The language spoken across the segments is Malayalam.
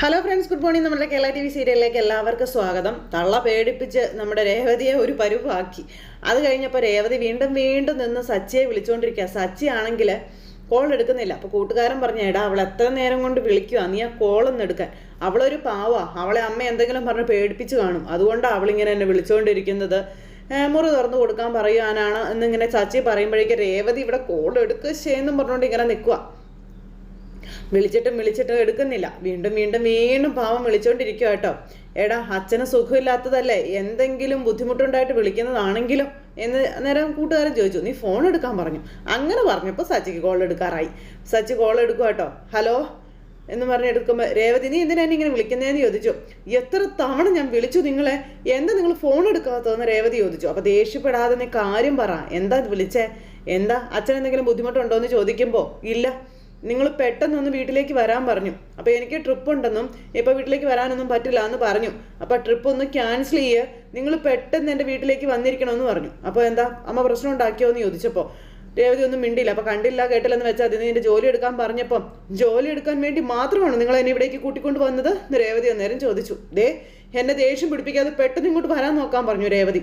ഹലോ ഫ്രണ്ട്സ് ഗുഡ് മോർണിംഗ് നമ്മുടെ കേരള ടി വി സീരിയലിലേക്ക് എല്ലാവർക്കും സ്വാഗതം. തള്ള പേടിപ്പിച്ച് നമ്മുടെ രേവതിയെ ഒരു പരുവാക്കി. അത് കഴിഞ്ഞപ്പോൾ രേവതി വീണ്ടും വീണ്ടും നിന്ന് സച്ചിയെ വിളിച്ചുകൊണ്ടിരിക്കുക സച്ചി ആണെങ്കിൽ കോൾ എടുക്കുന്നില്ല. അപ്പോൾ കൂട്ടുകാരൻ പറഞ്ഞു എടാ അവൾ എത്ര നേരം കൊണ്ട് വിളിക്കുക നീ ആ കോളൊന്നും എടുക്കാൻ. അവളൊരു പാവാ. അവളെ അമ്മ എന്തെങ്കിലും പറഞ്ഞ് പേടിപ്പിച്ച് കാണും. അതുകൊണ്ടാണ് അവളിങ്ങനെ എന്നെ വിളിച്ചുകൊണ്ടിരിക്കുന്നത് മുറി തുറന്നു കൊടുക്കാൻ പറയുവാനാണ് എന്നിങ്ങനെ ചച്ചി പറയുമ്പോഴേക്കും രേവതി ഇവിടെ കോൾ എടുക്കുക ചെയ്യുന്നു പറഞ്ഞുകൊണ്ട് ഇങ്ങനെ നിൽക്കുക വിളിച്ചിട്ടും വിളിച്ചിട്ടും എടുക്കുന്നില്ല. വീണ്ടും വീണ്ടും വീണ്ടും പാവം വിളിച്ചോണ്ടിരിക്കുക കേട്ടോ. എടാ അച്ഛന് സുഖമില്ലാത്തതല്ലേ? എന്തെങ്കിലും ബുദ്ധിമുട്ടുണ്ടായിട്ട് വിളിക്കുന്നതാണെങ്കിലും എന്ന് നേരം കൂട്ടുകാരൻ ചോദിച്ചു നീ ഫോൺ എടുക്കാൻ പറഞ്ഞു. അങ്ങനെ പറഞ്ഞപ്പോൾ സച്ചിക്ക് കോൾ എടുക്കാറായി. സച്ചി കോൾ എടുക്കുക കേട്ടോ. ഹലോ എന്ന് പറഞ്ഞ് എടുക്കുമ്പോൾ രേവതി നീ എന്തിനാ എന്നെ ഇങ്ങനെ വിളിക്കുന്നതെന്ന് ചോദിച്ചു. എത്ര തവണ ഞാൻ വിളിച്ചു നിങ്ങളെ? എന്താ നിങ്ങൾ ഫോൺ എടുക്കാത്തതെന്ന് രേവതി ചോദിച്ചു. അപ്പോൾ ദേഷ്യപ്പെടാതെ നീ കാര്യം പറ. എന്താ വിളിച്ചേ? എന്താ? അച്ഛൻ എന്തെങ്കിലും ബുദ്ധിമുട്ടുണ്ടോ എന്ന് ചോദിക്കുമ്പോൾ ഇല്ല. നിങ്ങൾ പെട്ടെന്നൊന്ന് വീട്ടിലേക്ക് വരാൻ പറഞ്ഞു. അപ്പോൾ എനിക്ക് ട്രിപ്പ് ഉണ്ടെന്നും ഇപ്പോൾ വീട്ടിലേക്ക് വരാനൊന്നും പറ്റില്ല എന്ന് പറഞ്ഞു. അപ്പോൾ ട്രിപ്പ് ഒന്ന് ക്യാൻസൽ ചെയ്യേ. നിങ്ങൾ പെട്ടെന്ന് എന്റെ വീട്ടിലേക്ക് വന്നിരിക്കണമെന്ന് പറഞ്ഞു. അപ്പോൾ എന്താ? അമ്മ പ്രശ്നം ഉണ്ടാക്കിയോ എന്ന് ചോദിച്ചപ്പോൾ രേവതി ഒന്നും മിണ്ടിയില്ല. അപ്പോൾ കണ്ടില്ല കേട്ടില്ലെന്ന് വെച്ചാൽ അതിന് നിന്റെ ജോലി എടുക്കാൻ പറഞ്ഞപ്പം ജോലി എടുക്കാൻ വേണ്ടി മാത്രമാണ് നിങ്ങൾ എന്നെ ഇവിടേക്ക് കൂട്ടിക്കൊണ്ട് വന്നത്? എന്ന് രേവതി അന്നേരം ചോദിച്ചു. ദേ എന്നെ ദേഷ്യം പിടിപ്പിക്കാതെ പെട്ടെന്ന് ഇങ്ങോട്ട് വരാൻ നോക്കാൻ പറഞ്ഞു രേവതി.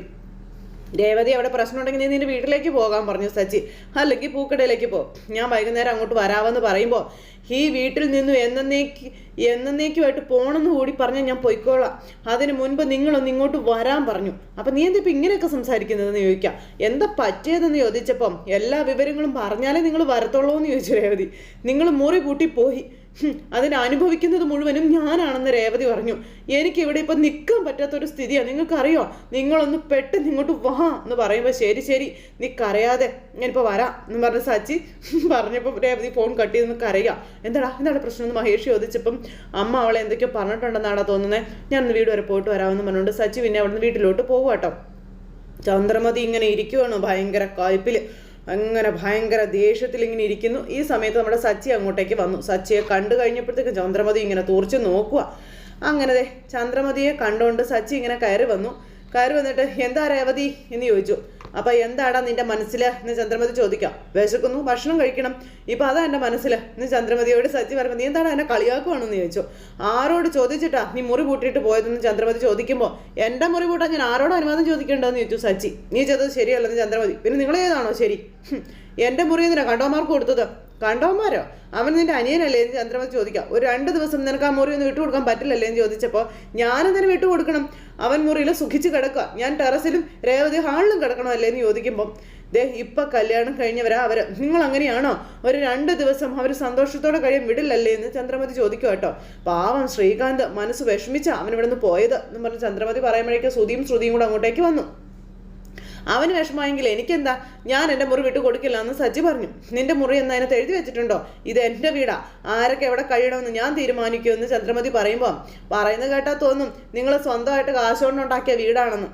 രേവതി അവിടെ പ്രശ്നമുണ്ടെങ്കിൽ നീ നിന്റെ വീട്ടിലേക്ക് പോകാൻ പറഞ്ഞു സച്ചി. അല്ലെങ്കിൽ പൂക്കടയിലേക്ക് പോ. ഞാൻ വൈകുന്നേരം അങ്ങോട്ട് വരാമെന്ന് പറയുമ്പോൾ ഈ വീട്ടിൽ നിന്നും എന്നേക്ക് എന്നേക്കുമായിട്ട് പോകണമെന്ന് കൂടി പറഞ്ഞാൽ ഞാൻ പൊയ്ക്കോളാം. അതിന് മുൻപ് നിങ്ങളൊന്ന് ഇങ്ങോട്ട് വരാൻ പറഞ്ഞു. അപ്പം നീ എന്താ ഇപ്പം ഇങ്ങനെയൊക്കെ സംസാരിക്കുന്നതെന്ന് ചോദിക്കാം? എന്താ പറ്റിയതെന്ന് ചോദിച്ചപ്പം എല്ലാ വിവരങ്ങളും പറഞ്ഞാലേ നിങ്ങൾ വരത്തുള്ളൂ എന്ന് ചോദിച്ചു രേവതി. നിങ്ങൾ മുറി കൂട്ടി പോയി. ഹും, അതിന് അനുഭവിക്കുന്നത് മുഴുവനും ഞാനാണെന്ന് രേവതി പറഞ്ഞു. എനിക്ക് ഇവിടെ ഇപ്പം നിൽക്കാൻ പറ്റാത്തൊരു സ്ഥിതിയാണ് നിങ്ങൾക്കറിയോ? നിങ്ങളൊന്ന് പെട്ടെന്ന് ഇങ്ങോട്ട് വാ എന്ന് പറയുമ്പോൾ ശരി ശരി. നീ കരയാതെ ഞാനിപ്പോൾ വരാം എന്ന് പറഞ്ഞ സച്ചി പറഞ്ഞപ്പോൾ രേവതി ഫോൺ കട്ട് ചെയ്ത് കരയുക എന്താടാ? എന്താണ് പ്രശ്നം? എന്ന് മഹേഷ് ചോദിച്ചപ്പം അമ്മ അവളെ എന്തൊക്കെയോ പറഞ്ഞിട്ടുണ്ടെന്നാണോ തോന്നുന്നത് ഞാൻ ഇന്ന് വീട് വരെ പോയിട്ട് വരാമെന്ന് പറഞ്ഞുകൊണ്ട് സച്ചി പിന്നെ അവിടുന്ന് വീട്ടിലോട്ട് പോകുക കേട്ടോ ചന്ദ്രമതി ഇങ്ങനെ ഇരിക്കുവാണ് ഭയങ്കര കായ്പിൽ അങ്ങനെ ഭയങ്കര ദേഷ്യത്തിൽ ഇങ്ങനെ ഇരിക്കുന്നു. ഈ സമയത്ത് നമ്മുടെ സച്ചി അങ്ങോട്ടേക്ക് വന്നു. സച്ചിയെ കണ്ടു കഴിഞ്ഞപ്പോഴത്തേക്ക് ചന്ദ്രമതി ഇങ്ങനെ തൂർച്ച് നോക്കുക. അങ്ങനെ ചന്ദ്രമതിയെ കണ്ടുകൊണ്ട് സച്ചി ഇങ്ങനെ കയറി വന്നു. കയറി വന്നിട്ട് എന്താ രേവതി? എന്ന് ചോദിച്ചു. അപ്പൊ എന്താടാ നിന്റെ മനസ്സിൽ എന്ന് ചന്ദ്രമതി ചോദിക്കാം. വിശക്കുന്നു. ഭക്ഷണം കഴിക്കണം. ഇപ്പൊ അതാ എന്റെ മനസ്സിൽ എന്ന് ചന്ദ്രമതിയോട് സച്ചി പറയുമ്പോൾ നീ എന്താണ് എന്നെ കളിയാക്കുവാണെന്ന് ചോദിച്ചു. ആരോട് ചോദിച്ചിട്ടാ നീ മുറി പൂട്ടിയിട്ട് പോയതെന്ന് ചന്ദ്രമതി ചോദിക്കുമ്പോൾ എന്റെ മുറി പൂട്ടാൻ ഞാൻ ആരോട് അനുവാദം ചോദിക്കേണ്ടതെന്ന് ചോദിച്ചു സച്ചി. നീ ചെയ്തത് ശരിയല്ലെന്ന് ചന്ദ്രമതി. പിന്നെ നിങ്ങൾ ഏതാണോ ശരി എന്റെ മുറി എന്തിനാ കണ്ടോമാർക്ക് കൊടുത്തത്? കണ്ടോമാരോ അവൻ നിന്റെ അനിയനല്ലേ എന്ന് ചന്ദ്രമതി ചോദിക്കാം. ഒരു രണ്ട് ദിവസം നിനക്ക് ആ മുറി ഒന്ന് വിട്ടു കൊടുക്കാൻ പറ്റില്ലല്ലേ എന്ന് ചോദിച്ചപ്പോൾ ഞാനെന്തിനു വിട്ടു കൊടുക്കണം അവൻ മുറിയിൽ സുഖിച്ച് കിടക്കുക ഞാൻ ടെറസിലും രേവതി ഹാളിലും കിടക്കണമല്ലേ എന്ന് ചോദിക്കുമ്പോൾ ദേ ഇപ്പൊ കല്യാണം കഴിഞ്ഞവരാ അവർ. നിങ്ങൾ അങ്ങനെയാണോ ഒരു രണ്ട് ദിവസം അവർ സന്തോഷത്തോടെ കഴിയാൻ വിടില്ലല്ലേ? എന്ന് ചന്ദ്രമതി ചോദിക്കും കേട്ടോ. പാവം ശ്രീകാന്ത് മനസ്സ് വിഷമിച്ച അവൻ ഇവിടെ നിന്ന് പോയത് എന്ന് പറഞ്ഞ് ചന്ദ്രമതി പറയുമ്പോഴേക്കും ശ്രുതിയും ശ്രുതിയും കൂടെ അങ്ങോട്ടേക്ക് വന്നു. അവന് വിഷമമെങ്കിൽ എനിക്കെന്താ? ഞാൻ എന്റെ മുറി വിട്ടു കൊടുക്കില്ല എന്ന് സജ്ജി പറഞ്ഞു. നിന്റെ മുറി എന്ന് അതിനകത്ത് എഴുതി വെച്ചിട്ടുണ്ടോ? ഇത് എന്റെ വീടാ. ആരൊക്കെ എവിടെ കഴിയണമെന്ന് ഞാൻ തീരുമാനിക്കുമെന്ന് ചന്ദ്രമതി പറയുമ്പോൾ പറയുന്നത് കേട്ടാൽ തോന്നും നിങ്ങൾ സ്വന്തമായിട്ട് കാശുകൊണ്ടുണ്ടാക്കിയ വീടാണെന്ന്.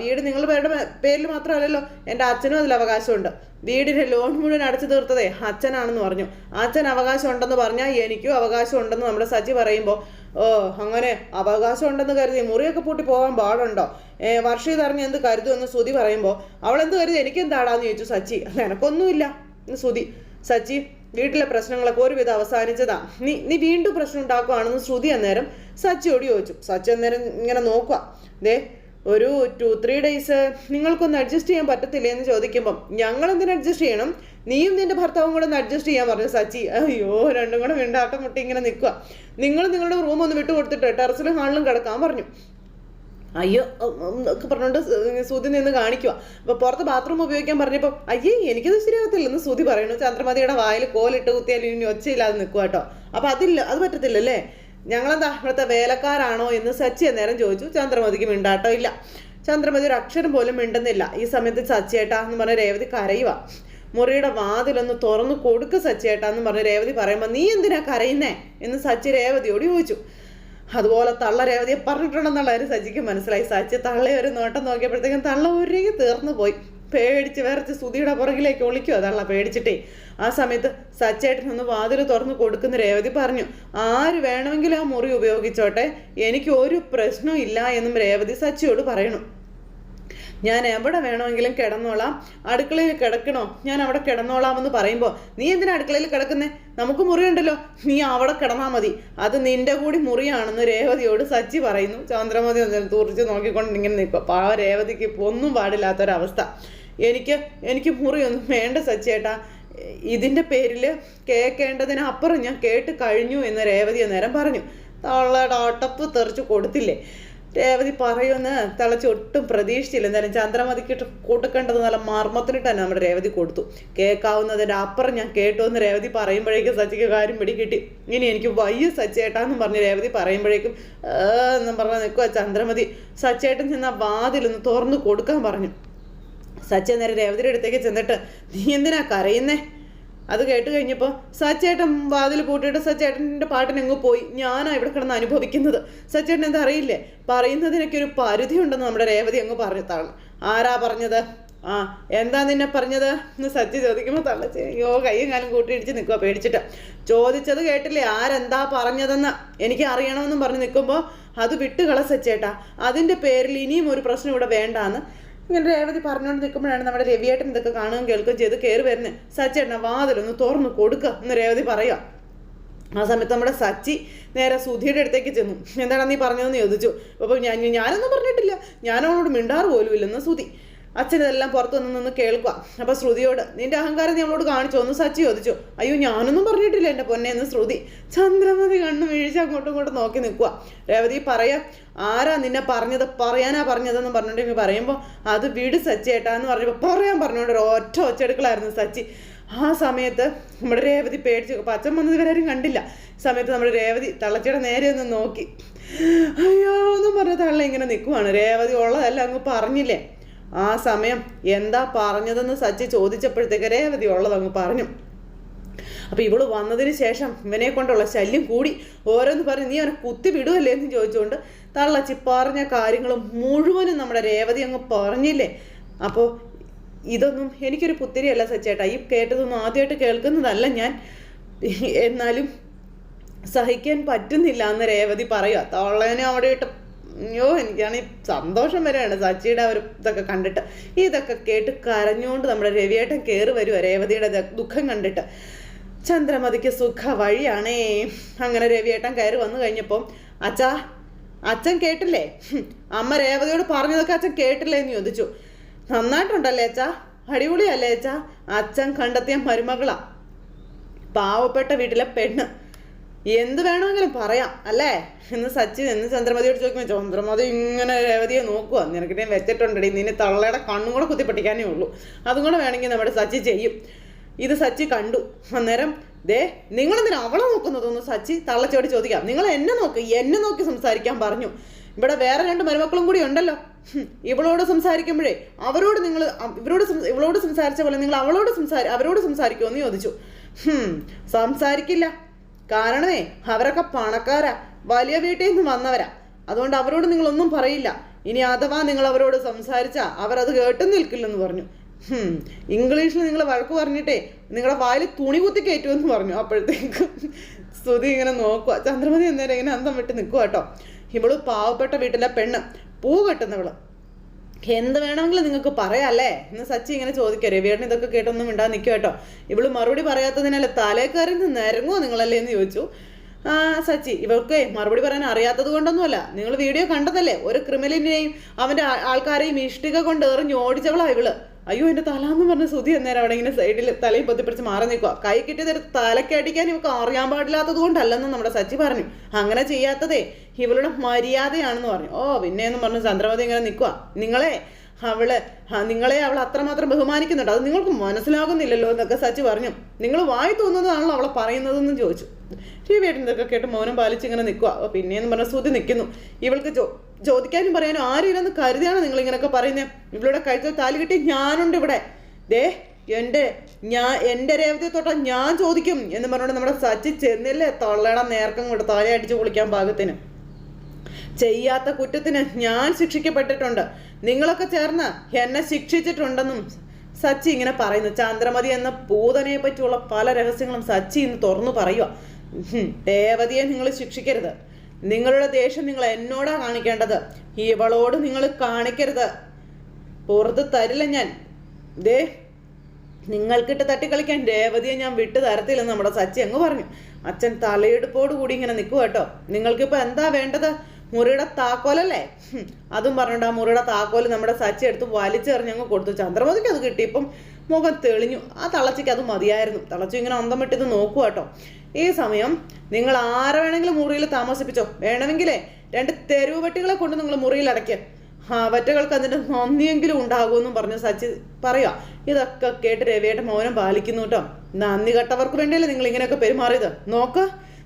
വീട് നിങ്ങൾ പേരുടെ പേരിൽ മാത്രമല്ലല്ലോ. എന്റെ അച്ഛനും അതിൽ അവകാശമുണ്ട്. വീടിന്റെ ലോൺ മുഴുവൻ അടച്ചു തീർത്തതേ അച്ഛനാണെന്ന് പറഞ്ഞു. അച്ഛൻ അവകാശം ഉണ്ടെന്ന് പറഞ്ഞാൽ എനിക്കും അവകാശം ഉണ്ടെന്ന് നമ്മുടെ സജി പറയുമ്പോൾ ഓ അങ്ങനെ അവകാശം ഉണ്ടെന്ന് കരുതി മുറിയൊക്കെ പൂട്ടി പോകാൻ പാടുണ്ടോ? ഏ വർഷീത് അറിഞ്ഞ് എന്ത് കരുതുമെന്ന് ശ്രുതി പറയുമ്പോൾ അവൾ എന്ത് കരുതി എനിക്കെന്താടാന്ന് ചോദിച്ചു സച്ചി. എനക്കൊന്നുമില്ല ശ്രുതി. സച്ചി വീട്ടിലെ പ്രശ്നങ്ങളൊക്കെ ഒരുവിധം അവസാനിച്ചതാ. നീ നീ വീണ്ടും പ്രശ്നം ഉണ്ടാക്കുവാണെന്ന് ശ്രുതി അന്നേരം സച്ചിയോട് ചോദിച്ചു. സച്ചി അന്നേരം ഇങ്ങനെ നോക്കുക ദേ ഒരു ടു ത്രീ ഡേയ്സ് നിങ്ങൾക്കൊന്ന് അഡ്ജസ്റ്റ് ചെയ്യാൻ പറ്റത്തില്ലേ എന്ന് ചോദിക്കുമ്പം ഞങ്ങൾ എന്തിനു അഡ്ജസ്റ്റ് ചെയ്യണം? നീയും നിന്റെ ഭർത്താവും കൂടെ ഒന്ന് അഡ്ജസ്റ്റ് ചെയ്യാൻ പറഞ്ഞു സച്ചി. അയ്യോ രണ്ടും കൂടെ വീണ്ടാട്ടം മുട്ടി ഇങ്ങനെ നിൽക്കുക നിങ്ങൾ നിങ്ങളുടെ റൂം ഒന്ന് വിട്ടു കൊടുത്തിട്ട് ടെറസിലും ഹാളിലും കിടക്കാൻ പറഞ്ഞു. അയ്യോ ഒക്കെ പറഞ്ഞുകൊണ്ട് സുതി നിന്ന് കാണിക്കുക അപ്പൊ പുറത്ത് ബാത്റൂം ഉപയോഗിക്കാൻ പറഞ്ഞപ്പോൾ അയ്യേ എനിക്കത് ശരിയാകത്തില്ലെന്ന് സുതി പറയുന്നു. ചന്ദ്രമതിയുടെ വായിൽ കോലിട്ട് കുത്തിയാൽ ഇനി ഒച്ചയില്ലാതെ നിൽക്കുക കേട്ടോ. അപ്പൊ അതില്ല അത് പറ്റത്തില്ലല്ലേ? ഞങ്ങളെന്താ ഇവിടുത്തെ വേലക്കാരാണോ എന്ന് സച്ചി അന്നേരം ചോദിച്ചു. ചന്ദ്രമതിക്ക് മിണ്ടാട്ടോ ഇല്ല. ചന്ദ്രമതി ഒരു അക്ഷരം പോലും മിണ്ടുന്നില്ല. ഈ സമയത്ത് സച്ചിയേട്ടാ എന്ന് പറഞ്ഞ രേവതി കരയുക മുറിയുടെ വാതിലൊന്ന് തുറന്നു കൊടുക്ക് സച്ചിയേട്ടാ എന്ന് പറഞ്ഞ് രേവതി പറയുമ്പോൾ നീ എന്തിനാ കരയുന്നേ? എന്ന് സച്ചി രേവതിയോട് ചോദിച്ചു. അതുപോലെ തള്ള രേവതിയെ പറഞ്ഞിട്ടുണ്ടെന്നുള്ള ഒരു സച്ചിക്ക് മനസ്സിലായി. സച്ചി തള്ളയെ ഒരു നോട്ടം നോക്കിയപ്പോഴത്തേക്കും തള്ള ഒരുങ്ങി തീർന്നു പോയി. പേടിച്ച് വിറച്ച് സുതിയുടെ പുറകിലേക്ക് ഒളിക്കുക തള്ള പേടിച്ചിട്ടേ. ആ സമയത്ത് സച്ചേട്ടൻ ഒന്ന് വാതിൽ തുറന്ന് കൊടുക്കുന്ന രേവതി പറഞ്ഞു. ആര് വേണമെങ്കിലും ആ മുറി ഉപയോഗിച്ചോട്ടെ? എനിക്ക് ഒരു പ്രശ്നവും ഇല്ല എന്നും രേവതി സച്ചിയോട് പറയണം ഞാൻ എവിടെ വേണമെങ്കിലും കിടന്നോളാം. അടുക്കളയിൽ കിടക്കണോ? ഞാൻ അവിടെ കിടന്നോളാം എന്ന് പറയുമ്പോൾ നീ എന്തിനാ അടുക്കളയിൽ കിടക്കുന്നേ? നമുക്ക് മുറിയുണ്ടല്ലോ. നീ അവിടെ കിടന്നാൽ മതി. അത് നിന്റെ കൂടി മുറിയാണെന്ന് രേവതിയോട് സച്ചി പറയുന്നു. ചന്ദ്രമതി തുറിച്ച് നോക്കിക്കൊണ്ട് ഇങ്ങനെ നിൽക്കുക പാവ രേവതിക്ക് ഒന്നും പാടില്ലാത്തൊരവസ്ഥ. എനിക്ക് എനിക്ക് മുറിയൊന്നും വേണ്ട സച്ചേട്ടാ ഇതിന്റെ പേരിൽ കേൾക്കേണ്ടതിനപ്പുറം ഞാൻ കേട്ട് കഴിഞ്ഞു എന്ന് രേവതി നേരം പറഞ്ഞു. തള്ളടോട്ടപ്പ് തെറിച്ച് കൊടുത്തില്ലേ? രേവതി പറയുമെന്ന് തിളച്ച് ഒട്ടും പ്രതീക്ഷിച്ചില്ല. എന്തായാലും ചന്ദ്രമതിക്ക് കൊടുക്കേണ്ടത് നല്ല മർമ്മത്തിനിട്ട് തന്നെ നമ്മുടെ രേവതി കൊടുത്തു. കേൾക്കാവുന്നതിന്റെ അപ്പുറം ഞാൻ കേട്ടു എന്ന് രേവതി പറയുമ്പോഴേക്കും സച്ചിക്ക് കാര്യം പിടികിട്ടി. ഇനി എനിക്ക് വയ്യ സച്ചേട്ടാന്നും പറഞ്ഞ് രേവതി പറയുമ്പോഴേക്കും എന്നും പറഞ്ഞ് നിൽക്കുക ചന്ദ്രമതി. സച്ചേട്ടൻ ചെന്ന വാതിലൊന്ന് തുറന്നു കൊടുക്കാൻ പറഞ്ഞു. സച്ച നേരെ രേവതിയുടെ അടുത്തേക്ക് ചെന്നിട്ട് നീ എന്തിനാ കരയുന്നേ? അത് കേട്ട് കഴിഞ്ഞപ്പോൾ സച്ചേട്ടൻ വാതിൽ പൂട്ടിയിട്ട് സച്ചേട്ടന്റെ പാട്ടിനെങ്ങ് പോയി. ഞാനാ ഇവിടെ കിടന്ന് അനുഭവിക്കുന്നത്. സച്ചേട്ടൻ എന്താ അറിയില്ലേ? പറയുന്നതിനൊക്കെ ഒരു പരിധി ഉണ്ടെന്ന് നമ്മുടെ രേവതി അങ്ങ് പറഞ്ഞതാണ്. ആരാ പറഞ്ഞത്? ആ എന്താ നിന്നെ പറഞ്ഞത്? എന്ന് സച്ചി ചോദിക്കുമ്പോൾ തള്ളച്ച് അയ്യോ കൈയും കാലും കൂട്ടിയിടിച്ച് നിൽക്കുക പേടിച്ചിട്ട്. ചോദിച്ചത് കേട്ടില്ലേ? ആരെന്താ പറഞ്ഞതെന്ന്? എനിക്ക് അറിയണമെന്നും പറഞ്ഞ് നിൽക്കുമ്പോൾ അത് വിട്ടുകള സച്ചേട്ടാ. അതിന്റെ പേരിൽ ഇനിയും ഒരു പ്രശ്നം ഇവിടെ വേണ്ടാന്ന്. ഇങ്ങനെ രേവതി പറഞ്ഞുകൊണ്ട് നിൽക്കുമ്പോഴാണ് നമ്മുടെ രവിയേട്ടൻ ഇതൊക്കെ കാണുകയും കേൾക്കുകയും ചെയ്ത് കയറി വരുന്നത് സച്ചേട്ടനെ വാതിലൊന്ന് തുറന്ന് കൊടുക്കുക എന്ന് രേവതി പറയുക ആ സമയത്ത് നമ്മുടെ സച്ചി നേരെ സുധിയുടെ അടുത്തേക്ക് ചെന്നു. എന്താണ് നീ പറഞ്ഞതെന്ന് ചോദിച്ചു. അപ്പോൾ ഞാൻ ഞാനൊന്നും പറഞ്ഞിട്ടില്ല. ഞാൻ അവളോട് മിണ്ടാറ് പോലും ഇല്ലെന്ന് സുധി. അച്ഛൻ ഇതെല്ലാം പുറത്തു നിന്ന് നിന്ന് കേൾക്കുക. അപ്പോൾ ശ്രുതിയോട് നിന്റെ അഹങ്കാരം നീ നമ്മളോട് കാണിച്ചു? ഒന്ന് സച്ചി ചോദിച്ചു. അയ്യോ ഞാനൊന്നും പറഞ്ഞിട്ടില്ല എന്റെ പൊന്നെ എന്ന് ശ്രുതി ചന്ദ്രമതി കണ്ണു വീഴ്ച അങ്ങോട്ടും ഇങ്ങോട്ടും നോക്കി നിൽക്കുക. രേവതി പറയാ ആരാ നിന്നെ പറഞ്ഞത്? പറയാനാ പറഞ്ഞതെന്ന് പറഞ്ഞിട്ടുണ്ടെങ്കിൽ പറയുമ്പോൾ അത് വീട് സച്ചി ഏട്ടാ എന്ന് പറഞ്ഞപ്പോൾ പറയാൻ പറഞ്ഞോണ്ട് ഒരു ഒറ്റ ഒച്ചെടുക്കലായിരുന്നു സച്ചി. ആ സമയത്ത് നമ്മുടെ രേവതി പേടിച്ചു. അച്ഛൻ വന്നത് ഇവരാരും കണ്ടില്ല. സമയത്ത് നമ്മുടെ രേവതി തള്ളച്ചിയുടെ നേരെ ഒന്ന് നോക്കി. അയ്യോ എന്നും പറഞ്ഞ തള്ള ഇങ്ങനെ നിൽക്കുവാണ്. രേവതി ഉള്ളതല്ല അങ്ങ് പറഞ്ഞില്ലേ? ആ സമയം എന്താ പറഞ്ഞതെന്ന് സച്ചി ചോദിച്ചപ്പോഴത്തേക്ക് രേവതി ഉള്ളതങ്ങ് പറഞ്ഞു. അപ്പൊ ഇവൾ വന്നതിന് ശേഷം ഇവനെ കൊണ്ടുള്ള ശല്യം കൂടി ഓരോന്ന് പറഞ്ഞ് നീ അവനെ കുത്തി വിടുവല്ലേ? എന്ന് ചോദിച്ചുകൊണ്ട് തള്ളച്ചി പറഞ്ഞ കാര്യങ്ങളും മുഴുവനും നമ്മുടെ രേവതി അങ്ങ് പറഞ്ഞില്ലേ? അപ്പോൾ ഇതൊന്നും എനിക്കൊരു പുത്തിരിയല്ല സച്ചേട്ടാ. ഈ കേട്ടതൊന്നും ആദ്യമായിട്ട് കേൾക്കുന്നതല്ല ഞാൻ. എന്നാലും സഹിക്കാൻ പറ്റുന്നില്ല എന്ന് രേവതി പറയുക തള്ളേനെ അവിടെ ഇട്ട് അയ്യോ എനിക്കാണ് ഈ സന്തോഷം വരെയാണ് സച്ചിയുടെ ഒരു ഇതൊക്കെ കണ്ടിട്ട്. ഇതൊക്കെ കേട്ട് കരഞ്ഞുകൊണ്ട് നമ്മുടെ രവിയേട്ടൻ കയറി വരുക രേവതിയുടെ ദുഃഖം കണ്ടിട്ട്. ചന്ദ്രമതിക്ക് സുഖ വഴിയാണേ. അങ്ങനെ രവിയേട്ടൻ കയറി വന്നു കഴിഞ്ഞപ്പോൾ അച്ഛാ അച്ഛൻ കേട്ടില്ലേ? അമ്മ രേവതിയോട് പറഞ്ഞതൊക്കെ അച്ഛൻ കേട്ടില്ലേ? എന്ന് ചോദിച്ചു. നന്നായിട്ടുണ്ടല്ലേ അച്ഛാ? അടിപൊളിയല്ലേ അച്ഛാ? അച്ഛൻ കണ്ടെത്തിയ മരുമകളാ. പാവപ്പെട്ട വീട്ടിലെ പെണ്ണ് എന്ത് വേണമെങ്കിലും പറയാം അല്ലേ? എന്ന് സച്ചിൻ എന്ന് ചന്ദ്രമതിയോട് ചോദിക്കുമ്പോൾ ചന്ദ്രമതി ഇങ്ങനെ രേവതിയെ നോക്കുക നിനക്കിട്ടേ വെച്ചിട്ടുണ്ടടി നിന്നെ തള്ളയുടെ കണ്ണും കൂടെ കുത്തിപ്പെട്ടിക്കാനേ ഉള്ളൂ. അതും കൂടെ വേണമെങ്കിൽ നമ്മുടെ സച്ചി ചെയ്യും. ഇത് സച്ചി കണ്ടു. അന്നേരം ദേ നിങ്ങളെന്തിനാ അവളെ നോക്കുന്നതൊന്ന് സച്ചി തള്ളച്ചോട് ചോദിക്കാം. നിങ്ങൾ എന്നെ നോക്ക് എന്നെ നോക്കി സംസാരിക്കാൻ പറഞ്ഞു. ഇവിടെ വേറെ രണ്ട് മരുമക്കളും കൂടി ഉണ്ടല്ലോ. ഇവളോട് സംസാരിക്കുമ്പോഴേ അവരോട് നിങ്ങൾ ഇവരോട് ഇവളോട് സംസാരിച്ച പോലെ നിങ്ങൾ അവളോട് സംസാരി അവരോട് സംസാരിക്കുമോ എന്ന് ചോദിച്ചു. സംസാരിക്കില്ല. കാരണമേ അവരൊക്കെ പണക്കാരാ. വലിയ വീട്ടിൽ നിന്ന് വന്നവരാ. അതുകൊണ്ട് അവരോട് നിങ്ങളൊന്നും പറയില്ല. ഇനി അഥവാ നിങ്ങൾ അവരോട് സംസാരിച്ചാ അവരത് കേട്ടും നിൽക്കില്ലെന്ന് പറഞ്ഞു. ഇംഗ്ലീഷിൽ നിങ്ങൾ വഴക്ക് പറഞ്ഞിട്ടേ നിങ്ങളുടെ വായിൽ തുണി കുത്തി കയറ്റുമെന്ന് പറഞ്ഞു അപ്പോഴത്തേക്കും. സ്തുതി ഇങ്ങനെ നോക്കുക ചന്ദ്രമതി എന്നേരം ഇങ്ങനെ അന്തം വിട്ട് നിൽക്കുക കേട്ടോ. ഇവൾ പാവപ്പെട്ട വീട്ടിലെ പെണ്ണ്. പൂ കെട്ടുന്നവൾ. എന്ത് വേണമെങ്കിലും നിങ്ങൾക്ക് പറയാല്ലേ? എന്ന് സച്ചി ഇങ്ങനെ ചോദിക്കുക രവിയേട്ടൻ ഇതൊക്കെ കേട്ടൊന്നും മിണ്ടാ നിൽക്കുക കേട്ടോ. ഇവൾ മറുപടി പറയാത്തതിനല്ല തലേക്കറി നിന്ന് ഇറങ്ങുമോ നിങ്ങളല്ലേ എന്ന് ചോദിച്ചു. ആ സച്ചി ഇവർക്ക് മറുപടി പറയാൻ അറിയാത്തത് കൊണ്ടൊന്നുമല്ല. നിങ്ങൾ വീഡിയോ കണ്ടതല്ലേ? ഒരു ക്രിമിനലിനെയും അവന്റെ ആൾക്കാരെയും ഇഷ്ടിക കൊണ്ട് എറിഞ്ഞ് ഓടിച്ചവളാ ഇവൾ. അയ്യോ എന്റെ തലാന്ന് പറഞ്ഞ സുതി അന്നേരം അവിടെ ഇങ്ങനെ സൈഡിൽ തലയിൽ പൊത്തിപ്പിടിച്ച് മാറി നിൽക്കുക കൈ കിട്ടിയത് തലക്കടിക്കാൻ ഇവക്ക് അറിയാൻ പാടില്ലാത്തത് കൊണ്ടല്ലെന്ന് നമ്മുടെ സച്ചി പറഞ്ഞു. അങ്ങനെ ചെയ്യാത്തതേ ഇവളുടെ മര്യാദയാണെന്ന് പറഞ്ഞു. ഓ പിന്നെ എന്ന് പറഞ്ഞു ചന്ദ്രമതി ഇങ്ങനെ നിൽക്കുക നിങ്ങളെ അവൾ നിങ്ങളെ അവൾ അത്രമാത്രം ബഹുമാനിക്കുന്നുണ്ട്. അത് നിങ്ങൾക്ക് മനസ്സിലാകുന്നില്ലല്ലോ എന്നൊക്കെ സച്ചി പറഞ്ഞു. നിങ്ങൾ വായി തോന്നുന്നതാണല്ലോ അവളെ പറയുന്നതെന്ന് ചോദിച്ചു. രവിയേട്ടൻ ഇതൊക്കെ കേട്ട് മൗനം പാലിച്ച് ഇങ്ങനെ നിൽക്കുക പിന്നെയെന്ന് പറഞ്ഞ സുതി നിൽക്കുന്നു. ഇവൾക്ക് ചോദിക്കാനും പറയാനും ആരുമില്ലെന്ന് കരുതിയാണ് നിങ്ങൾ ഇങ്ങനെയൊക്കെ പറയുന്നത് ഇവളുടെ കഴുത്തിൽ താലി കിട്ടി ഞാനുണ്ട് ഇവിടെ. ദേ എന്റെ ഞാൻ എന്റെ രേവതി തൊട്ടാൽ ഞാൻ ചോദിക്കും എന്ന് പറഞ്ഞുകൊണ്ട് നമ്മുടെ സച്ചി ചെന്നില്ലേ തൊള്ളയുടെ നേർക്കം കൊണ്ട് താലി അടിച്ച് കുളിക്കാൻ പാകത്തിന്. ചെയ്യാത്ത കുറ്റത്തിന് ഞാൻ ശിക്ഷിക്കപ്പെട്ടിട്ടുണ്ട്. നിങ്ങളൊക്കെ ചേർന്ന് എന്നെ ശിക്ഷിച്ചിട്ടുണ്ടെന്നും സച്ചി ഇങ്ങനെ പറയുന്നു. ചന്ദ്രമതി എന്ന പൂതനയെ പറ്റിയുള്ള പല രഹസ്യങ്ങളും സച്ചി ഇന്ന് തുറന്നു പറയുക ദേവതിയെ നിങ്ങൾ ശിക്ഷിക്കരുത്. നിങ്ങളുടെ ദേഷ്യം നിങ്ങൾ എന്നോടാ കാണിക്കേണ്ടത്? ഇവളോട് നിങ്ങൾ കാണിക്കരുത്. പുറത്ത് തരില്ല ഞാൻ. ദേ നിങ്ങൾക്കിട്ട് തട്ടിക്കളിക്കാൻ രേവതിയെ ഞാൻ വിട്ടു തരത്തില്ലെന്ന് നമ്മുടെ സച്ചി അങ്ങ് പറഞ്ഞു. അച്ഛൻ തലയെടുപ്പോട് കൂടി ഇങ്ങനെ നിൽക്കുക കേട്ടോ. നിങ്ങൾക്കിപ്പോൾ എന്താ വേണ്ടത്? മുറിയുടെ താക്കോലല്ലേ? അതും പറഞ്ഞിട്ട് ആ മുറിയുടെ താക്കോൽ നമ്മുടെ സച്ചി എടുത്ത് വലിച്ചെറിഞ്ഞ് അങ്ങ് കൊടുത്തു. ചന്ദ്രമതിക്ക് അത് കിട്ടി. ഇപ്പം മുഖം തെളിഞ്ഞു. ആ തളച്ചയ്ക്ക് അത് മതിയായിരുന്നു. തളച്ചു ഇങ്ങനെ അന്തം വിട്ടിത് നോക്കുക കേട്ടോ. ഈ സമയം നിങ്ങൾ ആരെ വേണമെങ്കിലും മുറിയിൽ താമസിപ്പിച്ചോ? വേണമെങ്കിലേ രണ്ട് തെരുവ് പട്ടികളെ കൊണ്ട് നിങ്ങൾ മുറിയിൽ അടയ്ക്കുക അവറ്റകൾക്ക് അതിന്റെ നന്ദിയെങ്കിലും ഉണ്ടാകുമെന്നും പറഞ്ഞു സച്ചി പറയാ ഇതൊക്കെ കേട്ട് രവിയേട്ട മൗനം പാലിക്കുന്നു കേട്ടോ. നന്ദി കെട്ടവർക്ക് വേണ്ടിയല്ലേ നിങ്ങൾ ഇങ്ങനെയൊക്കെ പെരുമാറിയത്? നോക്ക്.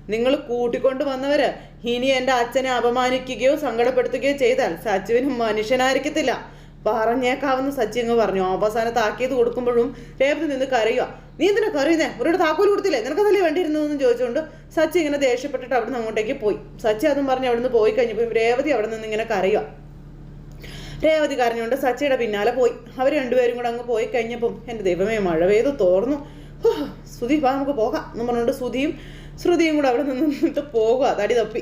നിങ്ങൾ കൂട്ടിക്കൊണ്ടു വന്നവര് ഇനി എന്റെ അച്ഛനെ അപമാനിക്കുകയോ സങ്കടപ്പെടുത്തുകയോ ചെയ്താൽ സച്ചുവിന് മനുഷ്യനായിരിക്കത്തില്ല. പറഞ്ഞേക്കാവെന്ന് സച്ചി അങ്ങ് പറഞ്ഞു. അവസാനത്ത് ആക്കിയത് കൊടുക്കുമ്പോഴും രേവതി നിന്ന് കരയുക നീ എന്തിനാ കരയുന്നേ? ഒരു താക്കോൽ കൊടുത്തില്ലേ? നിനക്കതല്ലേ വേണ്ടിയിരുന്നതെന്ന് ചോദിച്ചുകൊണ്ട് സച്ചി ഇങ്ങനെ ദേഷ്യപ്പെട്ടിട്ട് അവിടെ നിന്ന് അങ്ങോട്ടേക്ക് പോയി. സച്ചി അതും പറഞ്ഞ് അവിടെ നിന്ന് പോയി കഴിഞ്ഞപ്പോൾ രേവതി അവിടെ നിന്ന് ഇങ്ങനെ കരയുക രേവതി കരഞ്ഞുകൊണ്ട് സച്ചിയുടെ പിന്നാലെ പോയി. അവർ രണ്ടുപേരും കൂടെ അങ്ങ് പോയി കഴിഞ്ഞപ്പം എന്റെ ദൈവമേ മഴ പെയ്ത് തോർന്നു. സുധി വാ നമുക്ക് പോകാം. എന്ന് പറഞ്ഞുകൊണ്ട് സുധിയും ശ്രുതിയും കൂടെ അവിടെ നിന്ന് നിന്നിട്ട് പോകുക തടി തപ്പി.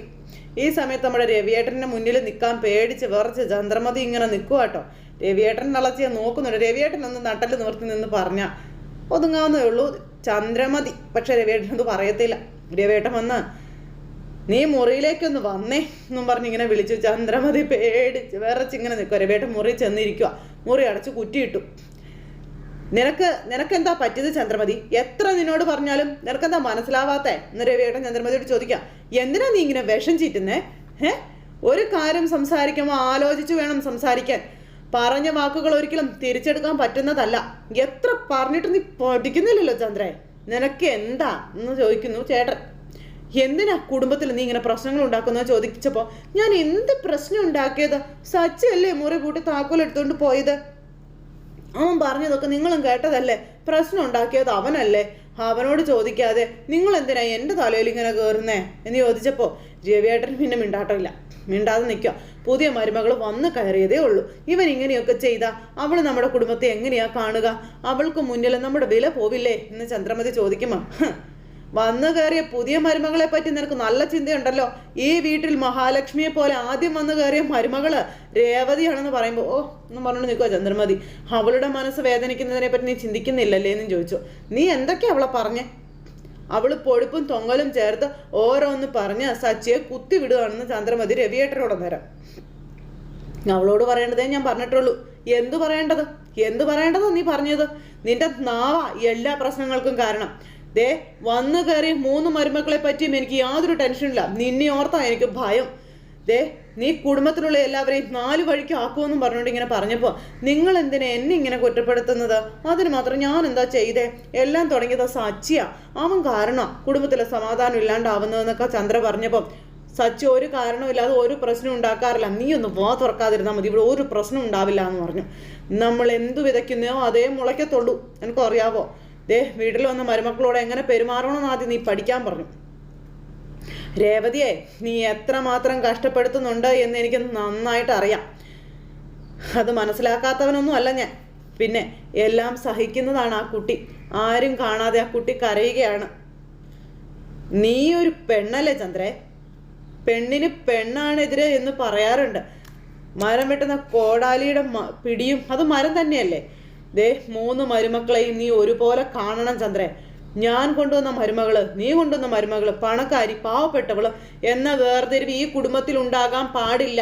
ഈ സമയത്ത് നമ്മുടെ രവിയേട്ടന്റെ മുന്നിൽ നിൽക്കാൻ പേടിച്ച് വിറച്ച് ചന്ദ്രമതി ഇങ്ങനെ നിൽക്കുക കേട്ടോ. രവിയേട്ടൻ നളച്ചിയെ നോക്കുന്നുണ്ട്. രവിയേട്ടൻ ഒന്ന് നട്ടൽ നിവർത്തി നിന്ന് പറഞ്ഞ ഒതുങ്ങാവുന്നേ ഉള്ളൂ ചന്ദ്രമതി. പക്ഷെ രവിയേട്ടൻ അത് പറയത്തില്ല. രവിയേട്ടൻ വന്ന് നീ മുറിയിലേക്കൊന്ന് വന്നേ എന്നും പറഞ്ഞ് ഇങ്ങനെ വിളിച്ചു ചന്ദ്രമതി പേടിച്ച് വിറച്ചിങ്ങനെ നിൽക്കുക രവിയേട്ടൻ മുറി ചെന്നിരിക്കുക മുറി അടച്ച് കുറ്റിയിട്ടു. നിനക്ക് നിനക്കെന്താ പറ്റിയത് ചന്ദ്രമതി? എത്ര നിന്നോട് പറഞ്ഞാലും നിനക്കെന്താ മനസ്സിലാവാത്ത? എന്ന് രവിയേട്ടൻ ചന്ദ്രമതിയോട് ചോദിക്കാം എന്തിനാ നീ ഇങ്ങനെ വിഷം ചീറ്റുന്നേ? ഏ ഒരു കാര്യം സംസാരിക്കുമ്പോൾ ആലോചിച്ചു വേണം സംസാരിക്കാൻ. പറഞ്ഞ വാക്കുകൾ ഒരിക്കലും തിരിച്ചെടുക്കാൻ പറ്റുന്നതല്ല. എത്ര പറഞ്ഞിട്ട് നീ പഠിക്കുന്നില്ലല്ലോ ചന്ദ്രേ. നിനക്ക് എന്താ? എന്ന് ചോദിക്കുന്നു ചേട്ടൻ. എന്തിനാ കുടുംബത്തിൽ നീ ഇങ്ങനെ പ്രശ്നങ്ങൾ ഉണ്ടാക്കുന്നത് ചോദിച്ചപ്പോൾ ഞാൻ എന്ത് പ്രശ്നം ഉണ്ടാക്കിയത്? സച്ചല്ലേ മുറി കൂട്ടി താക്കോൽ പോയത്? അവൻ പറഞ്ഞതൊക്കെ നിങ്ങളും കേട്ടതല്ലേ? പ്രശ്നം ഉണ്ടാക്കിയത് അവനല്ലേ? അവനോട് ചോദിക്കാതെ നിങ്ങൾ എന്തിനാ എന്റെ തലയിൽ ഇങ്ങനെ കയറുന്നേ എന്ന് ചോദിച്ചപ്പോൾ രവിയേട്ടൻ പിന്നെ മിണ്ടാട്ടമില്ല. മിണ്ടാതെ നിൽക്കുക. പുതിയ മരുമകൾ വന്ന് കയറിയതേ ഉള്ളൂ. ഇവൻ ഇങ്ങനെയൊക്കെ ചെയ്താ അവൾ നമ്മുടെ കുടുംബത്തെ എങ്ങനെയാ കാണുക? അവൾക്ക് മുന്നിൽ നമ്മുടെ വില പോവില്ലേ? എന്ന് ചന്ദ്രമതി ചോദിക്കുമ്പോൾ "ഹ്, വന്നു കയറിയ പുതിയ മരുമകളെ പറ്റി നിനക്ക് നല്ല ചിന്തയുണ്ടല്ലോ. ഈ വീട്ടിൽ മഹാലക്ഷ്മിയെ പോലെ ആദ്യം വന്നു കയറിയ മരുമകൾ രേവതിയാണെന്ന് പറയുമ്പോൾ ഓ എന്ന് പറഞ്ഞുകൊണ്ട് നിൽക്കുക ചന്ദ്രമതി. അവളുടെ മനസ്സ് വേദനിക്കുന്നതിനെ പറ്റി നീ ചിന്തിക്കുന്നില്ലല്ലേ? എന്നും ചോദിച്ചു. നീ എന്തൊക്കെയാ അവളെ പറഞ്ഞേ? അവൾ പൊഴുപ്പും തൊങ്ങലും ചേർത്ത് ഓരോന്ന് പറഞ്ഞ് സച്ചിയെ കുത്തി വിടുകയാണെന്ന് ചന്ദ്രമതി രവിയേട്ടനോട് നേരം അവളോട് പറയേണ്ടതേ ഞാൻ പറഞ്ഞിട്ടുള്ളൂ. എന്തു പറയേണ്ടത്? എന്തു പറയേണ്ടത് നീ പറഞ്ഞത്? നിന്റെ നാവ എല്ലാ പ്രശ്നങ്ങൾക്കും കാരണം. ദേ വന്നു കയറി മൂന്ന് മരുമക്കളെ പറ്റിയും എനിക്ക് യാതൊരു ടെൻഷനില്ല. നിന്നെ ഓർത്താ എനിക്ക് ഭയം. ദേ നീ കുടുംബത്തിലുള്ള എല്ലാവരെയും നാല് വഴിക്ക് ആക്കുമെന്നും പറഞ്ഞുകൊണ്ട് ഇങ്ങനെ പറഞ്ഞപ്പോൾ നിങ്ങൾ എന്തിനാ എന്നെ ഇങ്ങനെ കുറ്റപ്പെടുത്തുന്നത്? അതിന് മാത്രം ഞാൻ എന്താ ചെയ്തേ? എല്ലാം തുടങ്ങിയത് സച്ചിയാ. അവൻ കാരണം? കുടുംബത്തിലെ സമാധാനം ഇല്ലാണ്ടാവുന്നതെന്നൊക്കെ ചന്ദ്ര പറഞ്ഞപ്പോൾ സച്ചി ഒരു കാരണമില്ലാതെ ഒരു പ്രശ്നം ഉണ്ടാക്കാറില്ല. നീ ഒന്ന് വാ തുറക്കാതിരുന്നാൽ മതി. ഇവിടെ ഒരു പ്രശ്നം ഉണ്ടാവില്ല എന്ന് പറഞ്ഞു. നമ്മൾ എന്തു വിതയ്ക്കുന്നോ അതേ മുളയ്ക്കത്തുള്ളൂ. എനിക്കറിയാവോ? ദേ വീട്ടിൽ വന്ന മരുമക്കളോട് എങ്ങനെ പെരുമാറണമെന്ന് ആദ്യം നീ പഠിക്കാൻ പറഞ്ഞു. രേവതിയെ നീ എത്രമാത്രം കഷ്ടപ്പെടുത്തുന്നുണ്ട് എന്ന് എനിക്ക് നന്നായിട്ട് അറിയാം. അത് മനസ്സിലാക്കാത്തവനൊന്നും അല്ല ഞാൻ. പിന്നെ എല്ലാം സഹിക്കുന്നതാണ് ആ കുട്ടി. ആരും കാണാതെ ആ കുട്ടി കരയുകയാണ്. നീ ഒരു പെണ്ണല്ലേ ചന്ദ്രേ? പെണ്ണിന് പെണ്ണാണെതിരെ എന്ന് പറയാറുണ്ട്. മരം വെട്ടുന്ന കോടാലിയുടെ പിടിയും അത് മരം തന്നെയല്ലേ? ദേ മൂന്ന് മരുമക്കളെയും നീ ഒരുപോലെ കാണണം ചന്ദ്രൻ ഞാൻ കൊണ്ടുവന്ന മരുമകൾ നീ കൊണ്ടുവന്ന മരുമകൾ പണക്കാരി പാവപ്പെട്ടവൾ എന്ന വേർതിരിവ് ഈ കുടുംബത്തിൽ ഉണ്ടാകാൻ പാടില്ല.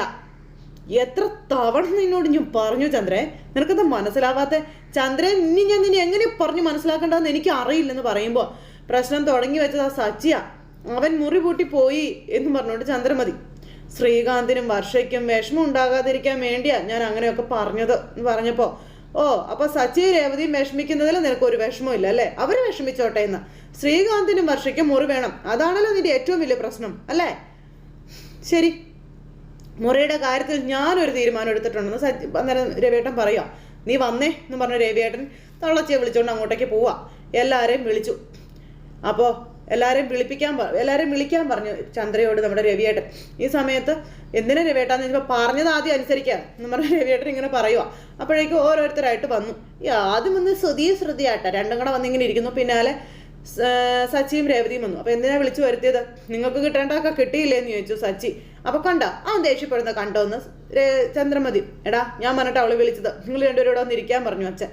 എത്ര തവണ നിന്നോട് ഞാൻ പറഞ്ഞു ചന്ദ്രേ? നിനക്കത് മനസ്സിലാവാത്ത? ചന്ദ്രൻ ഇനി ഞാൻ നിന്നെ എങ്ങനെ പറഞ്ഞു മനസ്സിലാക്കേണ്ടതെന്ന് എനിക്ക് അറിയില്ലെന്ന് പറയുമ്പോൾ പ്രശ്നം തുടങ്ങി വെച്ചത് ആ സച്ചിയ. അവൻ മുറി പൂട്ടി പോയി എന്ന് പറഞ്ഞുകൊണ്ട് ചന്ദ്രമതി ശ്രീകാന്തിനും വർഷയ്ക്കും വിഷമം ഉണ്ടാകാതിരിക്കാൻ വേണ്ടിയാ ഞാൻ അങ്ങനെയൊക്കെ പറഞ്ഞത് എന്ന് പറഞ്ഞപ്പോൾ ഓ അപ്പൊ സച്ചി രേവതിയും വിഷമിക്കുന്നതിൽ നിനക്ക് ഒരു വിഷമമില്ല അല്ലേ? അവർ വിഷമിച്ചോട്ടെ എന്ന്. ശ്രീകാന്തിനും വർഷയ്ക്കും മുറി വേണം. അതാണല്ലോ നിന്റെ ഏറ്റവും വലിയ പ്രശ്നം അല്ലേ? ശരി. മുറിയുടെ കാര്യത്തിൽ ഞാനൊരു തീരുമാനം എടുത്തിട്ടുണ്ടെന്ന് സച്ചി അന്നേരം രവിയേട്ടൻ പറയാ നീ വന്നേ എന്ന് പറഞ്ഞ രവിയേട്ടൻ തള്ളച്ചിയെ വിളിച്ചോണ്ട് അങ്ങോട്ടേക്ക് പോവാ. എല്ലാവരെയും വിളിച്ചു. അപ്പോൾ എല്ലാവരെയും വിളിപ്പിക്കാൻ എല്ലാവരെയും വിളിക്കാൻ പറഞ്ഞു ചന്ദ്രയോട് നമ്മുടെ രവിയേട്ടൻ. ഈ സമയത്ത് എന്തിനാ രവിയേട്ടാന്ന് ചോദിച്ചപ്പോൾ പറഞ്ഞത് ആദ്യം അനുസരിക്കാം എന്ന് പറഞ്ഞ രവിയേട്ടൻ ഇങ്ങനെ പറയുക അപ്പോഴേക്കും ഓരോരുത്തരായിട്ട് വന്നു. ഈ ആദ്യം വന്ന് ശ്രുതി ശ്രുതിയാട്ട. രണ്ടും കൂടെ വന്നിങ്ങനെ ഇരിക്കുന്നു. പിന്നാലെ സച്ചിയും രേവതിയും വന്നു. അപ്പൊ എന്തിനാ വിളിച്ചു വരുത്തിയത്? നിങ്ങൾക്ക് കിട്ടേണ്ടതൊക്കെ കിട്ടിയില്ലേന്ന് ചോദിച്ചു സച്ചി. അപ്പൊ കണ്ട അവൻ ദേഷ്യപ്പെടുന്ന കണ്ടോ എന്ന് ചന്ദ്രമതി. എടാ ഞാൻ പറഞ്ഞിട്ട് അവൾ വിളിച്ചത്. നിങ്ങൾ രണ്ടുപേരോട് വന്ന് ഇരിക്കാൻ പറഞ്ഞു അച്ഛൻ.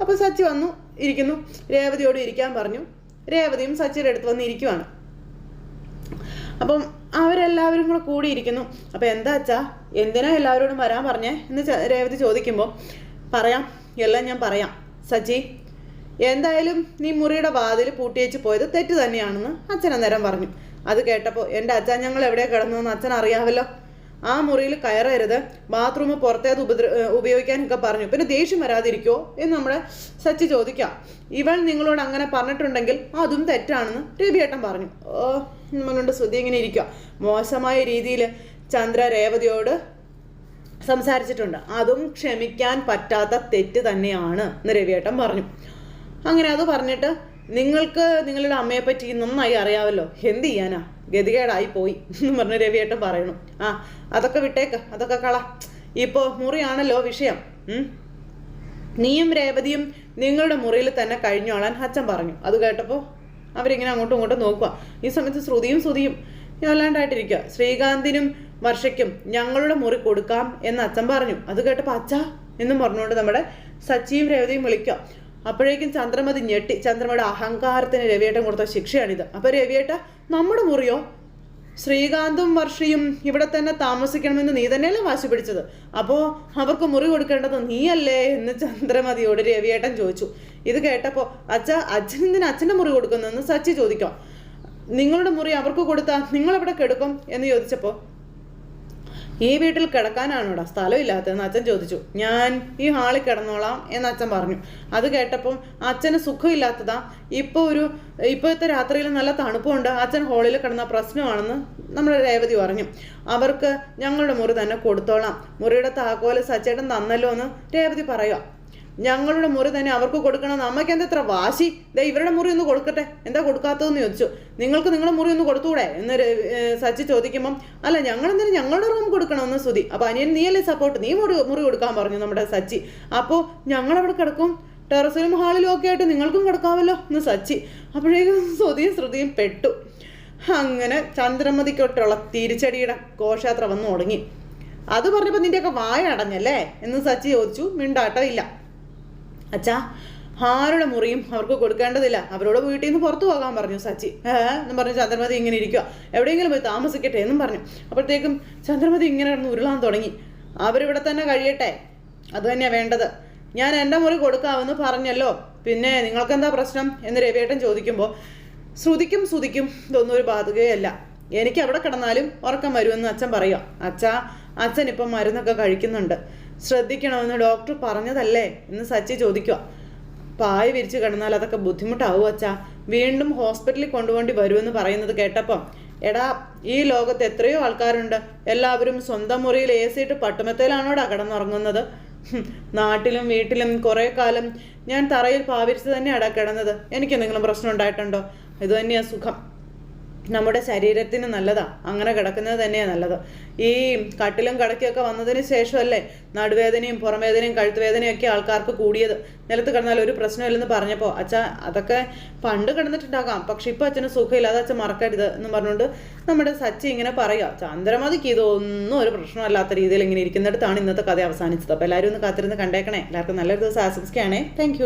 അപ്പൊ സച്ചി വന്നു ഇരിക്കുന്നു. രേവതിയോട് ഇരിക്കാൻ പറഞ്ഞു. രേവതിയും സച്ചിയുടെ അടുത്ത് വന്നിരിക്കുവാണ്. അപ്പം അവരെല്ലാവരും കൂടെ കൂടിയിരിക്കുന്നു. അപ്പം എന്താ അച്ഛാ എന്തിനാ എല്ലാവരോടും വരാൻ പറഞ്ഞേ? എന്ന് രേവതി ചോദിക്കുമ്പോൾ പറയാം എല്ലാം ഞാൻ പറയാം. സച്ചി എന്തായാലും നീ മുറിയുടെ വാതിൽ പൂട്ടിയേച്ച് പോയത് തെറ്റ് തന്നെയാണെന്ന് അച്ഛൻ അന്നേരം പറഞ്ഞു. അത് കേട്ടപ്പോൾ എന്റെ അച്ഛൻ ഞങ്ങൾ എവിടെ കിടന്നു അച്ഛൻ അറിയാമല്ലോ. ആ മുറിയിൽ കയറരുത്. ബാത്റൂം പുറത്തേത് ഉപദ്ര ഉപയോഗിക്കാനൊക്കെ പറഞ്ഞു. പിന്നെ ദേഷ്യം വരാതിരിക്കോ എന്ന് നമ്മൾ സച്ചി ചോദിക്കാം. ഇവൾ നിങ്ങളോട് അങ്ങനെ പറഞ്ഞിട്ടുണ്ടെങ്കിൽ അതും തെറ്റാണെന്ന് രവിയേട്ടൻ പറഞ്ഞു. ഓ നമ്മളുണ്ട് ശ്രുതി ഇങ്ങനെ ഇരിക്കുക മോശമായ രീതിയിൽ ചന്ദ്ര രേവതിയോട് സംസാരിച്ചിട്ടുണ്ട്. അതും ക്ഷമിക്കാൻ പറ്റാത്ത തെറ്റ് തന്നെയാണ് എന്ന് രവിയേട്ടൻ പറഞ്ഞു. അങ്ങനെ അത് പറഞ്ഞിട്ട് നിങ്ങൾക്ക് നിങ്ങളുടെ അമ്മയെ പറ്റി നന്നായി അറിയാവല്ലോ. എന്ത് ചെയ്യാനാ? ഗതികേടായി പോയി എന്ന് പറഞ്ഞ് രവിയേട്ടൻ പറയണു. ആ അതൊക്കെ വിട്ടേക്ക്. അതൊക്കെ കള. ഇപ്പോൾ മുറിയാണല്ലോ വിഷയം. നീയും രേവതിയും നിങ്ങളുടെ മുറിയിൽ തന്നെ കഴിഞ്ഞോളാൻ അച്ഛൻ പറഞ്ഞു. അത് കേട്ടപ്പോൾ അവരിങ്ങനെ അങ്ങോട്ടും ഇങ്ങോട്ടും നോക്കുക ഈ സമയത്ത് ശ്രുതിയും ശ്രുതിയും വല്ലാണ്ടായിട്ടിരിക്കുക ശ്രീകാന്തിനും വർഷയ്ക്കും ഞങ്ങളുടെ മുറി കൊടുക്കാം എന്ന് അച്ഛൻ പറഞ്ഞു. അത് കേട്ടപ്പോൾ അച്ഛ എന്നും പറഞ്ഞുകൊണ്ട് നമ്മുടെ സച്ചിയും രേവതിയും വിളിക്കുക അപ്പോഴേക്കും ചന്ദ്രമതി ഞെട്ടി. ചന്ദ്രമയുടെ അഹങ്കാരത്തിന് രവിയേട്ടൻ കൊടുത്ത ശിക്ഷയാണിത്. അപ്പോൾ രവിയേട്ട നമ്മുടെ മുറിയോ? ശ്രീകാന്തും വർഷിയും ഇവിടെ തന്നെ താമസിക്കണമെന്ന് നീ തന്നെയല്ലേ വാശി പിടിച്ചത്. അപ്പോൾ അവർക്ക് മുറി കൊടുക്കേണ്ടത് നീയല്ലേ എന്ന് ചന്ദ്രമതിയോട് രവിയേട്ടൻ ചോദിച്ചു. ഇത് കേട്ടപ്പോൾ അച്ഛ അച്ഛൻ എന്തിനാ അച്ഛന്റെ മുറി കൊടുക്കുന്നതെന്ന് സച്ചി ചോദിക്കാം. നിങ്ങളുടെ മുറി അവർക്ക് കൊടുത്താൽ നിങ്ങളെവിടെ കിടക്കും എന്ന് ചോദിച്ചപ്പോൾ ഈ വീട്ടിൽ കിടക്കാനാണോടാ? സ്ഥലം ഇല്ലാത്തതെന്ന് അച്ഛൻ ചോദിച്ചു. ഞാൻ ഈ ഹാളിൽ കിടന്നോളാം എന്ന് അച്ഛൻ പറഞ്ഞു. അത് കേട്ടപ്പം അച്ഛന് സുഖമില്ലാത്തതാ. ഇപ്പോൾ ഒരു ഇപ്പോഴത്തെ രാത്രിയിൽ നല്ല തണുപ്പുണ്ട്. അച്ഛൻ ഹാളിൽ കിടന്ന പ്രശ്നമാണെന്ന് നമ്മുടെ രേവതി പറഞ്ഞു. അവർക്ക് ഞങ്ങളുടെ മുറി തന്നെ കൊടുത്തോളാം. മുറിയുടെ താക്കോൽ സച്ചേട്ടൻ തന്നല്ലോ എന്ന് രേവതി പറയുക ഞങ്ങളുടെ മുറി തന്നെ അവർക്ക് കൊടുക്കണം അമ്മയ്ക്ക് എന്താ ഇത്ര വാശി? ദേ ഇവരുടെ മുറി ഒന്ന് കൊടുക്കട്ടെ. എന്താ കൊടുക്കാത്തതെന്ന് ചോദിച്ചു. നിങ്ങൾക്ക് നിങ്ങളുടെ മുറി ഒന്ന് കൊടുത്തൂടെ എന്ന് സച്ചി ചോദിക്കുമ്പം അല്ല ഞങ്ങൾ എന്തിനാ ഞങ്ങളുടെ റൂം കൊടുക്കണമെന്ന് ശ്രുതി? അപ്പൊ അനിയൻ നീയല്ലേ സപ്പോർട്ട് നീ മുറി മുറി കൊടുക്കാൻ പറഞ്ഞു നമ്മുടെ സച്ചി. അപ്പോൾ ഞങ്ങൾ അവിടെ കിടക്കും. ടെറസിലും ഹാളിലും ഒക്കെ ആയിട്ട് നിങ്ങൾക്കും കിടക്കാമല്ലോ എന്ന് സച്ചി. അപ്പോഴേക്കും ശ്രുതിയും ശ്രുതിയും പെട്ടു. അങ്ങനെ ചന്ദ്രമതിക്കൊട്ടുള്ള തിരിച്ചടിയുടെ ഘോഷയാത്ര വന്നു തുടങ്ങി. അത് പറഞ്ഞപ്പോൾ നിന്റെയൊക്കെ വായ അടഞ്ഞല്ലേ? എന്ന് സച്ചി ചോദിച്ചു. മിണ്ടാട്ടം ഇല്ല അച്ഛാ ആരുടെ മുറിയും അവർക്ക് കൊടുക്കേണ്ടതില്ല. അവരോട് വീട്ടിൽ നിന്ന് പുറത്തു പോകാൻ പറഞ്ഞു സച്ചി. ഏഹ് എന്നും പറഞ്ഞു ചന്ദ്രമതി ഇങ്ങനെ ഇരിക്കുക എവിടെയെങ്കിലും പോയി താമസിക്കട്ടെ എന്നും പറഞ്ഞു. അപ്പോഴത്തേക്കും ചന്ദ്രമതി ഇങ്ങനെ കിടന്ന് ഉരുളാൻ തുടങ്ങി. അവരിവിടെ തന്നെ കഴിയട്ടെ. അത് തന്നെയാണ് വേണ്ടത്. ഞാൻ എന്റെ മുറി കൊടുക്കാമെന്ന് പറഞ്ഞല്ലോ. പിന്നെ നിങ്ങൾക്കെന്താ പ്രശ്നം? എന്ന് രവിയേട്ടൻ ചോദിക്കുമ്പോൾ ശ്രുതിക്കും ശ്രുതിക്കും ഇതൊന്നും ഒരു ബാധകയല്ല. എനിക്ക് അവിടെ കിടന്നാലും ഉറക്കം വരുമെന്ന് അച്ഛൻ പറയുക അച്ഛാ അച്ഛൻ ഇപ്പം മരുന്നൊക്കെ കഴിക്കുന്നുണ്ട്. ശ്രദ്ധിക്കണമെന്ന് ഡോക്ടർ പറഞ്ഞതല്ലേ എന്ന് സച്ചി ചോദിക്കുക. പായ വിരിച്ചു കിടന്നാൽ അതൊക്കെ ബുദ്ധിമുട്ടാവും അച്ഛാ. വീണ്ടും ഹോസ്പിറ്റലിൽ കൊണ്ടുപോണ്ടി വരുമെന്ന് പറയുന്നത് കേട്ടപ്പോൾ എടാ ഈ ലോകത്ത് എത്രയോ ആൾക്കാരുണ്ട്. എല്ലാവരും സ്വന്തം മുറിയിൽ എ സി ഇട്ട് പട്ടുമത്തേലാണോടാ കിടന്നുറങ്ങുന്നത്? നാട്ടിലും വീട്ടിലും കുറേ കാലം ഞാൻ തറയിൽ പാവിരിച്ച് തന്നെയാടാ കിടന്നത്. എനിക്ക് എന്തെങ്കിലും പ്രശ്നം ഉണ്ടായിട്ടുണ്ടോ? ഇത് തന്നെയാ സുഖം. നമ്മുടെ ശരീരത്തിന് നല്ലതാണ് അങ്ങനെ കിടക്കുന്നത് തന്നെയാണ് നല്ലത്. ഈ കട്ടിലും കടക്കൊക്കെ വന്നതിന് ശേഷമല്ലേ നടുവേദനയും പുറംവേദനയും കഴുത്തുവേദനയും ഒക്കെ ആൾക്കാർക്ക് കൂടിയത്. നിലത്ത് കിടന്നാൽ ഒരു പ്രശ്നമില്ലെന്ന് പറഞ്ഞപ്പോൾ അച്ഛ അതൊക്കെ പണ്ട് കിടന്നിട്ടുണ്ടാകാം. പക്ഷെ ഇപ്പം അച്ഛന് സുഖമില്ല അത് അച്ഛൻ മറക്കരുത് എന്ന് പറഞ്ഞുകൊണ്ട് നമ്മുടെ സച്ചി ഇങ്ങനെ പറയുക. ചന്ദ്രമതിക്ക് ഇതൊന്നും ഒരു പ്രശ്നമല്ലാത്ത രീതിയിൽ ഇങ്ങനെ ഇരിക്കുന്നിടത്താണ് ഇന്നത്തെ കഥ അവസാനിച്ചത്. അപ്പോൾ എല്ലാവരും ഒന്ന് കാത്തിരുന്ന് കണ്ടേക്കണേ. എല്ലാവർക്കും നല്ലൊരു ദിവസം ആശംസിക്കുകയാണേ. താങ്ക്